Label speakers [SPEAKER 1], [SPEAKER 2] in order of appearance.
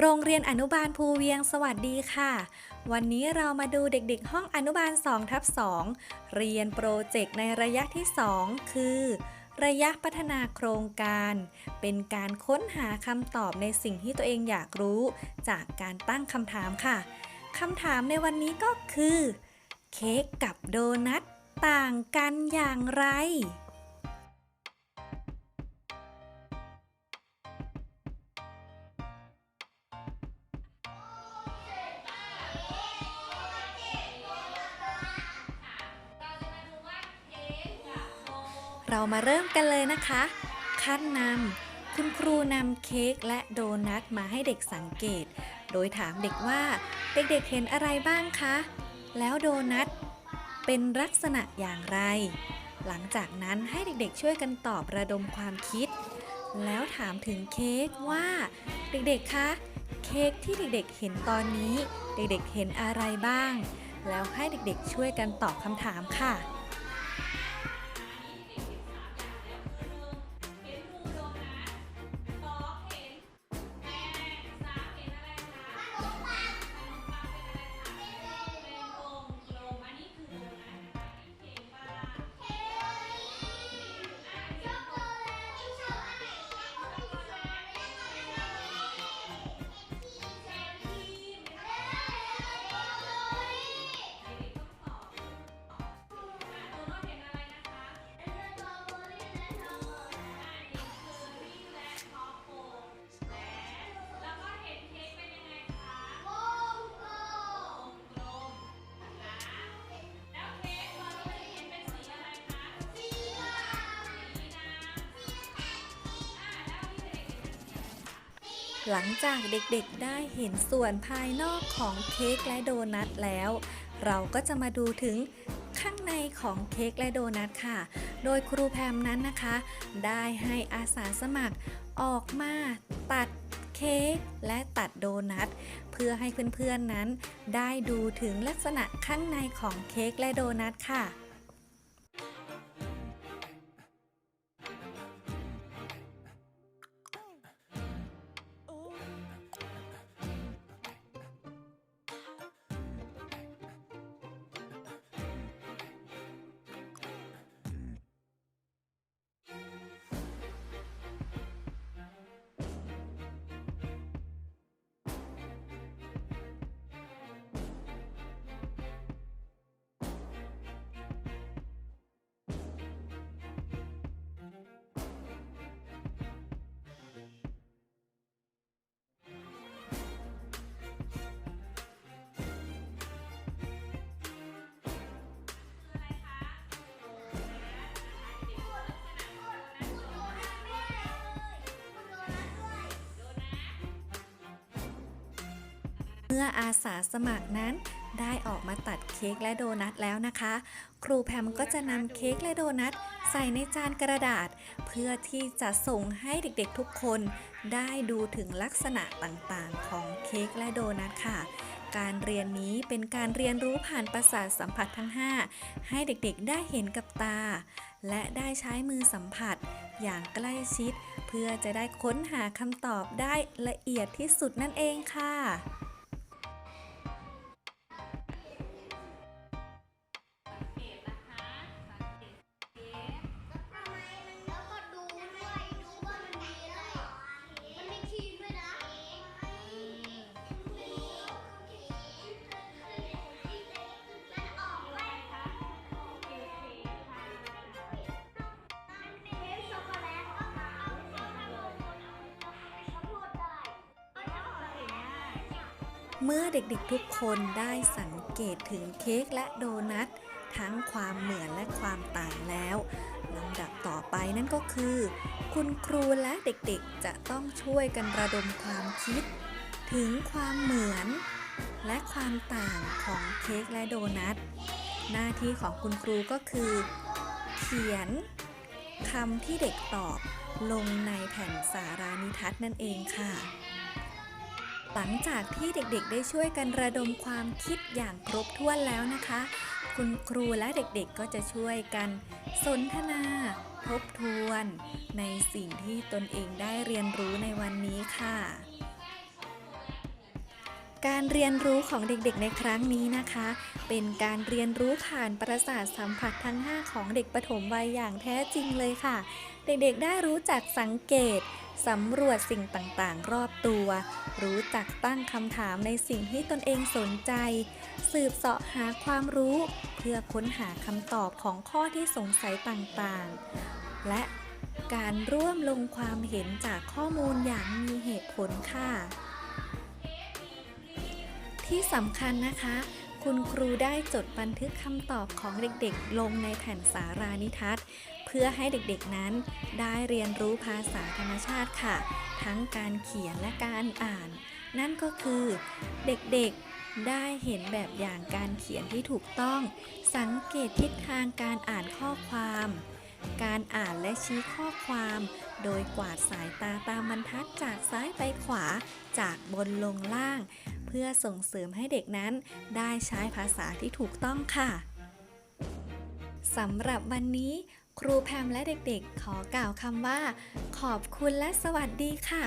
[SPEAKER 1] โรงเรียนอนุบาลภูเวียงสวัสดีค่ะ วันนี้เรามาดูเด็กๆ ห้องอนุบาล2ทับ2เรียนโปรเจกต์ในระยะที่ 2 คือ ระยะพัฒนาโครงการ เป็นการค้นหาคำตอบในสิ่งที่ตัวเองอยากรู้ จากการตั้งคำถามค่ะคำถามในวันนี้ก็คือ เค้กกับโดนัทต่างกันอย่างไร เรามาเริ่มกันเลยนะคะ ขั้นนำคุณครูนำเค้กและโดนัทมาให้เด็กสังเกต โดยถามเด็กว่าเด็กๆเห็นอะไรบ้างคะ แล้วโดนัทเป็นลักษณะอย่างไร หลังจากนั้นให้เด็กๆช่วยกันตอบระดมความคิด แล้วถามถึงเค้กว่าเด็กๆคะเค้กที่เด็กๆเห็นตอนนี้ เด็กๆเห็นอะไรบ้าง แล้วให้เด็กๆช่วยกันตอบคำถามค่ะ หลังจากเด็กๆได้เห็นส่วนภายนอกของเค้กและโดนัทแล้ว เราก็จะมาดูถึงข้างในของเค้กและโดนัทค่ะ โดยครูแพมนั้นนะคะ ได้ให้อาสาสมัครออกมาตัดเค้กและตัดโดนัทเพื่อให้เพื่อนๆนั้น ได้ดูถึงลักษณะข้างในของเค้กและโดนัทค่ะ มื่ออาสาสมัครนั้น ได้ออกมาตัดเค้กและโดนัทแล้วนะคะ ครูแพมก็จะนำเค้กและโดนัทใส่ในจานกระดาษ เพื่อที่จะส่งให้เด็กๆทุกคน ได้ดูถึงลักษณะต่างๆ ของเค้กและโดนัทค่ะการเรียนนี้เป็นการเรียนรู้ผ่านประสาทสัมผัสทั้ง 5 ให้เด็กๆ ได้เห็นกับตา และได้ใช้มือสัมผัส อย่างใกล้ชิด เพื่อจะได้ค้นหาคำตอบได้ละเอียดที่สุดนั่นเองค่ะ เมื่อเด็กๆทุกคนได้สังเกตถึงเค้กและโดนัททั้งความเหมือนและความต่างแล้วลำดับต่อไปนั่นก็คือ คุณครูและเด็กๆจะต้องช่วยกันระดมความคิด ถึงความเหมือน และความต่างของเค้กและโดนัทหน้าที่ของคุณครูก็คือ เขียนคำที่เด็กตอบลงในแผ่นสารานิทัศน์นั่นเองค่ะ หลังจากที่เด็กๆ ได้ช่วยกันระดมความคิดอย่างครบถ้วนแล้วนะคะ คุณครูและเด็กๆ ก็จะช่วยกัน สนทนา ทบทวน ในสิ่งที่ตนเองได้เรียนรู้ในวันนี้ค่ะ การเรียนรู้ของเด็กๆ ในครั้งนี้นะคะ เป็นการเรียนรู้ผ่านประสาทสัมผัสทั้ง 5 ของเด็กปฐมวัยอย่างแท้จริงเลยค่ะ เด็กๆได้รู้จักสังเกตสำรวจสิ่งต่างๆ รอบตัว รู้จักตั้งคำถามในสิ่งที่ตนเองสนใจ สืบเสาะหาความรู้ เพื่อค้นหาคำตอบของข้อที่สงสัยต่างๆ และการร่วมลงความเห็นจากข้อมูลอย่างมีเหตุผลค่ะ ที่สำคัญนะคะ คุณครูได้จดบันทึกคำตอบของเด็กๆ ลงในแผ่นสารานิทัศน์ เพื่อให้เด็กๆนั้นได้เรียนรู้ภาษาธรรมชาติค่ะ ทั้งการเขียนและการอ่าน นั่นก็คือเด็กๆได้เห็นแบบอย่างการเขียนที่ถูกต้อง สังเกตทิศทางการอ่านข้อความ การอ่านและชี้ข้อความ โดยกวาดสายตาตามบรรทัดจากซ้ายไปขวาจากบนลงล่าง เพื่อส่งเสริมให้เด็กนั้นได้ใช้ภาษาที่ถูกต้องค่ะสำหรับวันนี้ ครูแพมและเด็กๆ ขอกล่าวคำว่า ขอบคุณและสวัสดีค่ะ